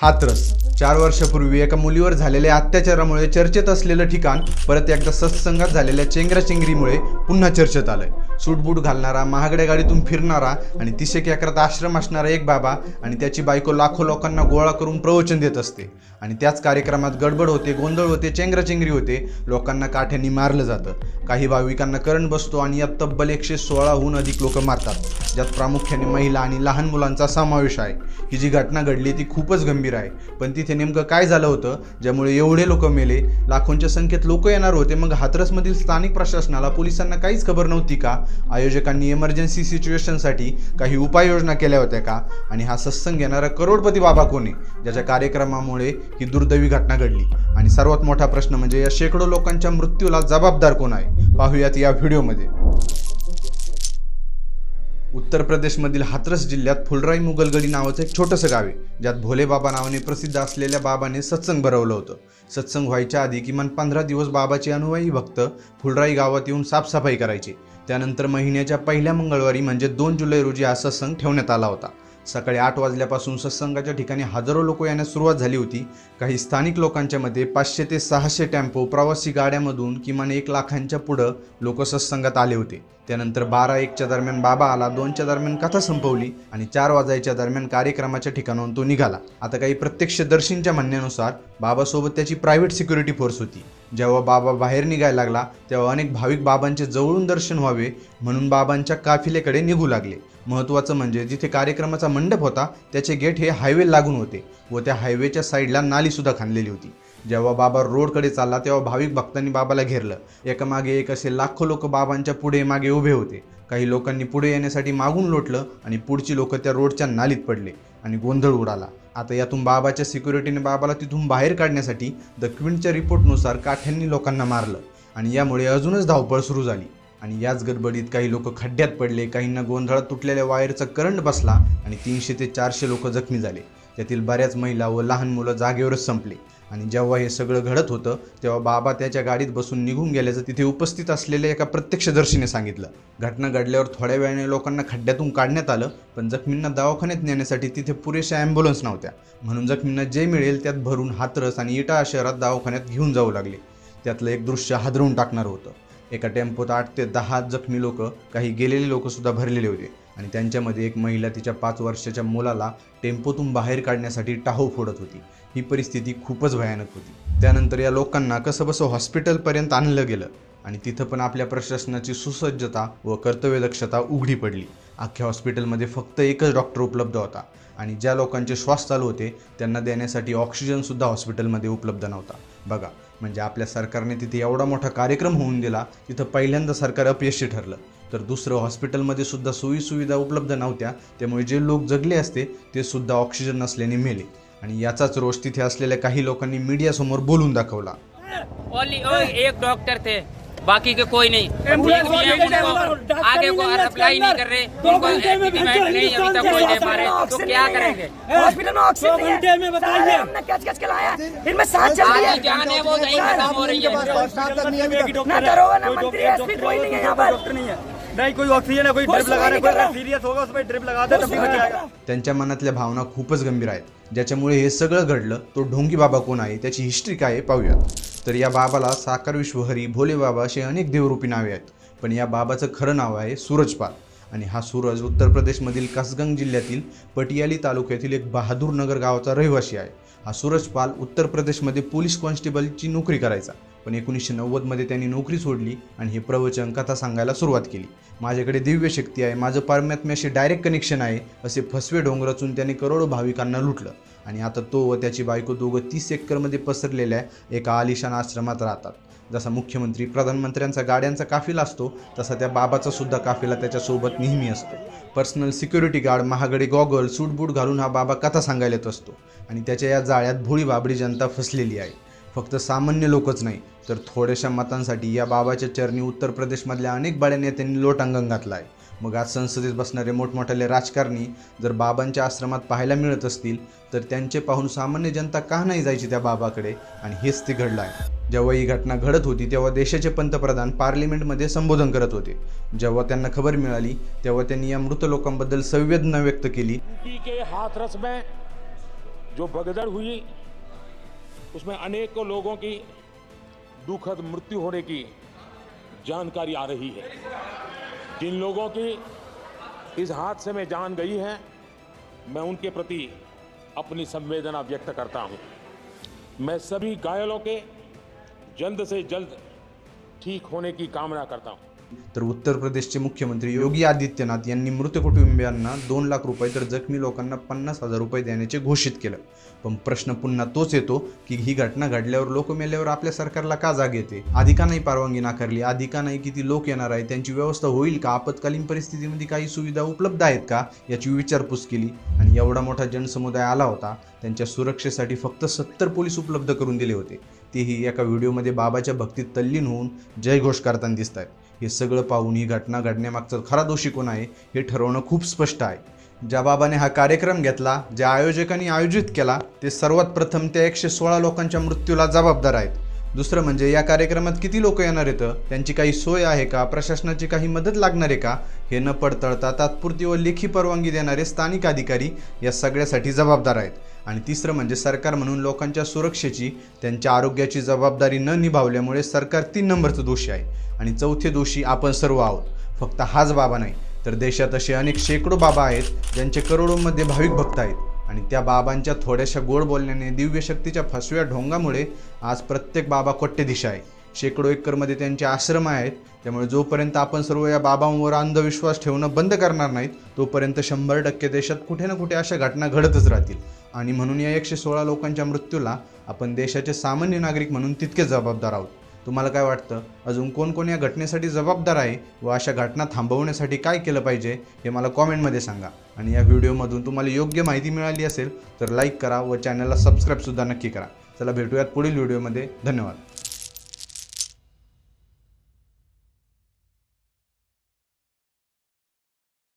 हाथरस चार वर्षापूर्वी एका मुलीवर झालेल्या अत्याचारामुळे चर्चेत असलेलं ठिकाण परत एकदा सत्संगात झालेल्या चेंगराचेंगरीमुळे पुन्हा चर्चेत आलंय. सूटबूट घालणारा महागड्या गाडीतून फिरणारा आणि तिशेक एकरात आश्रम असणारा एक बाबा आणि त्याची बायको लाखो लोकांना गोळा करून प्रवचन देत असते. आणि त्याच कार्यक्रमात गडबड होते गोंधळ होते चेंगराचेंगरी होते लोकांना काठ्यांनी मारलं जातं. काही भाविकांना करंट बसतो आणि यात तब्बल एकशे सोळाहून अधिक लोक मारतात ज्यात प्रामुख्याने महिला आणि लहान मुलांचा समावेश आहे. ही जी घटना घडली ती खूपच गंभीर आहे. पण ती तिथे नेमकं काय झालं होतं ज्यामुळे एवढे लोक मेले लाखोंच्या संख्येत लोक येणार होते. मग हाथरसमधील स्थानिक प्रशासनाला पोलिसांना काहीच खबर नव्हती का? आयोजकांनी इमर्जन्सी सिच्युएशनसाठी काही उपाययोजना केल्या होत्या का? आणि हा सत्संग घेणारा करोडपती बाबा कोणी ज्याच्या कार्यक्रमामुळे ही दुर्दैवी घटना घडली. आणि सर्वात मोठा प्रश्न म्हणजे या शेकडो लोकांच्या मृत्यूला जबाबदार कोण आहे? पाहूयात या व्हिडिओमध्ये. उत्तर प्रदेशमधील हाथरस जिल्ह्यात फुलराई मुगलगडी नावाचं एक छोटंसं गाव आहे. ज्यात भोले बाबा नावाने प्रसिद्ध असलेल्या बाबाने सत्संग भरवलं होतं. सत्संग व्हायच्या आधी किमान पंधरा दिवस बाबाचे अनुयायी भक्त फुलराई गावात येऊन साफसफाई करायचे. त्यानंतर महिन्याच्या पहिल्या मंगळवारी म्हणजे दोन जुलै रोजी हा सत्संग ठेवण्यात आला होता. सकाळी आठ वाजल्यापासून सत्संगाच्या ठिकाणी हजारो लोक येण्यास सुरुवात झाली होती. काही स्थानिक लोकांच्या मते पाचशे ते सहाशे टेम्पो प्रवासी गाड्यामधून किमान एक लाखांच्या पुढं लोक सत्संगात आले होते. त्यानंतर बारा एकच्या दरम्यान बाबा आला दोनच्या दरम्यान कथा संपवली आणि चार वाजायच्या दरम्यान कार्यक्रमाच्या ठिकाणाहून तो निघाला. आता काही प्रत्यक्षदर्शींच्या म्हणण्यानुसार बाबासोबत त्याची प्रायव्हेट सिक्युरिटी फोर्स होती. जेव्हा बाबा बाहेर निघायला लागला तेव्हा अनेक भाविक बाबांचे जवळून दर्शन व्हावे म्हणून बाबांच्या काफिलेकडे निघू लागले. महत्त्वाचं म्हणजे जिथे कार्यक्रमाचा मंडप होता त्याचे गेट हे हायवे लागून होते व त्या हायवेच्या साईडला नालीसुद्धा खांदलेली होती. जेव्हा बाबा रोडकडे चालला तेव्हा भाविक भक्तांनी बाबाला घेरलं. एकामागे एक असे लाखो लोक बाबांच्या पुढे मागे उभे होते. काही लोकांनी पुढे येण्यासाठी मागून लोटलं आणि पुढची लोक त्या रोडच्या नालीत पडले आणि गोंधळ उडाला. आता यातून बाबाच्या सिक्युरिटीने बाबाला तिथून बाहेर काढण्यासाठी द क्विंटच्या रिपोर्टनुसार काठ्यांनी लोकांना मारलं आणि यामुळे अजूनच धावपळ सुरू झाली. आणि याच गडबडीत काही लोक खड्ड्यात पडले काहींना गोंधळात तुटलेल्या वायरचा करंट बसला आणि तीनशे ते चारशे लोक जखमी झाले. त्यातील बऱ्याच महिला व लहान मुलं जागेवरच संपले. आणि जेव्हा हे सगळं घडत होतं तेव्हा बाबा त्याच्या गाडीत बसून निघून गेल्याचं तिथे उपस्थित असलेल्या एका प्रत्यक्षदर्शीने सांगितलं. घटना घडल्यावर थोड्या वेळाने लोकांना खड्ड्यातून काढण्यात आलं पण जखमींना दवाखान्यात नेण्यासाठी तिथे पुरेशा ॲम्ब्युलन्स नव्हत्या. म्हणून जखमींना जे मिळेल त्यात भरून हातरस आणि इटा शहरात दवाखान्यात घेऊन जाऊ लागले. त्यातलं एक दृश्य हादरवून टाकणार होतं. एका टेम्पोत आठ ते दहा जखमी लोक काही गेलेले लोकसुद्धा भरलेले होते. आणि त्यांच्यामध्ये एक महिला तिच्या पाच वर्षाच्या मुलाला टेम्पोतून बाहेर काढण्यासाठी टाहो फोडत होती. ही परिस्थिती खूपच भयानक होती. त्यानंतर या लोकांना कसंबसं हॉस्पिटलपर्यंत आणलं गेलं आणि तिथं पण आपल्या प्रशासनाची सुसज्जता व कर्तव्यदक्षता उघडी पडली. अख्ख्या हॉस्पिटलमध्ये फक्त एकच डॉक्टर उपलब्ध होता आणि ज्या लोकांचे श्वास चालू होते त्यांना देण्यासाठी ऑक्सिजनसुद्धा हॉस्पिटलमध्ये उपलब्ध नव्हता. बघा म्हणजे आपल्या सरकारने तिथे एवढा मोठा कार्यक्रम होऊन दिला तिथं पहिल्यांदा सरकार अपयशी ठरलं. तर दुसरं हॉस्पिटलमध्ये सुद्धा सोयीसुविधा उपलब्ध नव्हत्या त्यामुळे जे लोक जगले असते ते सुद्धा ऑक्सिजन नसल्याने मेले. आणि याचाच रोष तिथे असलेल्या काही लोकांनी मीडियासमोर बोलून दाखवला. ओली एक डॉक्टर थे. बाकी के कोई नहीं। है उनको आगे को अप्लाई नहीं कर रहे। उनको नहीं अभी तक कोई दे पा रहे। तो क्या करेंगे? हॉस्पिटल में ऑक्सीजन है। घंटे में बताइए। हमने कैच कैच के लाया इनमें सांस चल रही है। जान है वो नहीं खत्म हो रही है। ना डरो ना मंत्री कोई नहीं है यहाँ पर। डॉक्टर नहीं कोई ऑक्सीजन है कोई ड्रिप लगा रहा है सुनाई नहीं कर कोई। सीरियस होगा उस पर ड्रिप लगा दे तब भी बच जाएगा त्यांच्या मनातल्या भावना खूपच गंभीर आहेत ज्याच्यामुळे हे सगळं घडलं तो ढोंगी बाबा कोण आहे त्याची हिस्ट्री काय आहे पाहूयात. तर या बाबाला साकार विश्वहरी भोले बाबा असे अनेक देवरूपी नावे आहेत. पण या बाबाचं खरं नाव आहे सूरजपाल. आणि हा सूरज उत्तर प्रदेशमधील कसगंग जिल्ह्यातील पटियाली तालुक्यातील एक बहादूर नगर गावाचा रहिवासी आहे. हा सूरज पाल उत्तर प्रदेशमध्ये पोलीस कॉन्स्टेबलची नोकरी करायचा. पण एकोणीसशे नव्वदमध्ये त्यांनी नोकरी सोडली आणि हे प्रवचन कथा सांगायला सुरुवात केली. माझ्याकडे दिव्य शक्ती आहे माझं परमात्म्याशी डायरेक्ट कनेक्शन आहे असे फसवे डोंगर रचून त्याने करोडो भाविकांना लुटलं. आणि आता तो व त्याची बायको दोघं तीस एकरमध्ये पसरलेल्या एका आलिशान आश्रमात राहतात. जसा मुख्यमंत्री प्रधानमंत्र्यांचा गाड्यांचा काफिला असतो तसा त्या बाबाचा सुद्धा काफिला त्याच्यासोबत नेहमी असतो. पर्सनल सिक्युरिटी गार्ड महागडे गॉगल सूटबूट घालून हा बाबा कथा सांगायला येत असतो. आणि त्याच्या या जाळ्यात भोळी बाबडी जनता फसलेली आहे. फक्त सामान्य लोकच नाही तर थोड्याशा मतांसाठी या बाबाच्या चरणी उत्तर प्रदेशमधल्या अनेक बाड्या नेत्यांनी लोटांगण घातला आहे. मग आज संसदेत बसणारे मोठमोठाले राजकारणी जर बाबांच्या आश्रमात पाहायला मिळत असतील तर त्यांचे पाहून सामान्य जनता का नाही जायची त्या बाबाकडे? आणि हेच ते घडलं आहे जेव्हा ही घटना घडत होती तेव्हा देशाचे पंतप्रधान पार्लिमेंटमध्ये संबोधन करत होते. जेव्हा त्यांना खबर मिळाली तेव्हा त्यांनी या मृत लोकांबद्दल संवेदना व्यक्त केली. यूपी के हाथरस में जो बगदड़ हुई उसमें अनेकों लोगों की दुखद मृत्यु होने की जानकारी आ रही है। जिन लोगों की इस हादसे में जान गई है, मैं उनके प्रति अपनी संवेदना व्यक्त करता हूँ। मैं सभी घायलों के जल्द से जल्द ठीक होने की कामना करता हूँ। तर उत्तर प्रदेशचे मुख्यमंत्री योगी आदित्यनाथ यांनी मृत कुटुंबियांना दोन लाख रुपये तर जखमी लोकांना पन्नास हजार रुपये देण्याचे घोषित केलं. पण प्रश्न पुन्हा तोच येतो की ही घटना घडल्यावर लोक मेल्यावर आपल्या सरकारला का जाग येते? आधी का नाही परवानगी नाकारली. आधी का नाही किती लोक येणार आहे त्यांची व्यवस्था होईल का? आपत्कालीन परिस्थितीमध्ये काही सुविधा उपलब्ध आहेत का? याची विचारपूस केली आणि एवढा मोठा जनसमुदाय आला होता. त्यांच्या सुरक्षेसाठी फक्त सत्तर पोलीस उपलब्ध करून दिले होते. तेही एका व्हिडिओमध्ये बाबाच्या भक्तीत तल्लीन होऊन जयघोष करताना दिसत आहेत हे सगळं पाहून ही घटना घडण्यामागचा खरा दोषी कोण आहे हे ठरवणं खूप स्पष्ट आहे. ज्या बाबाने हा कार्यक्रम घेतला ज्या आयोजकांनी आयोजित केला ते सर्वात प्रथम त्या एकशे सोळा लोकांच्या मृत्यूला जबाबदार आहेत. दुसरं म्हणजे या कार्यक्रमात किती लोक येणार येतं त्यांची काही सोय आहे का? प्रशासनाची काही मदत लागणार आहे का? हे न पडतळता तात्पुरती व लेखी परवानगी देणारे स्थानिक अधिकारी या सगळ्यासाठी जबाबदार आहेत. आणि तिसरं म्हणजे सरकार म्हणून लोकांच्या सुरक्षेची त्यांच्या आरोग्याची जबाबदारी न निभावल्यामुळे सरकार तीन नंबरचं दोषी आहे. आणि चौथे दोषी आपण सर्व आहोत. फक्त हाच बाबा नाही तर देशात असे अनेक शेकडो बाबा आहेत ज्यांचे करोडोमध्ये भाविक भक्त आहेत. आणि त्या बाबांच्या थोड्याशा गोड बोलण्याने दिव्य शक्तीच्या फसव्या ढोंगामुळे आज प्रत्येक बाबा कोट्यदिशा आहे. शेकडो एकरमध्ये त्यांचे आश्रम आहेत. त्यामुळे जोपर्यंत आपण सर्व या बाबांवर अंधविश्वास ठेवणं बंद करणार नाहीत तोपर्यंत शंभर टक्के देशात कुठे ना कुठे अशा घटना घडतच राहतील. आणि म्हणून या एकशे सोळा लोकांच्या मृत्यूला आपण देशाचे सामान्य नागरिक म्हणून तितके जबाबदार आहोत. तुम्हाला काय वाटतं? अजून कोण कोण या घटनेसाठी जबाबदार आहे व अशा घटना थांबवण्यासाठी काय केलं पाहिजे हे मला कॉमेंटमध्ये सांगा. आणि या व्हिडिओमधून तुम्हाला योग्य माहिती मिळाली असेल तर लाईक करा व चॅनलला सबस्क्राईबसुद्धा नक्की करा. चला भेटूयात पुढील व्हिडिओमध्ये. धन्यवाद.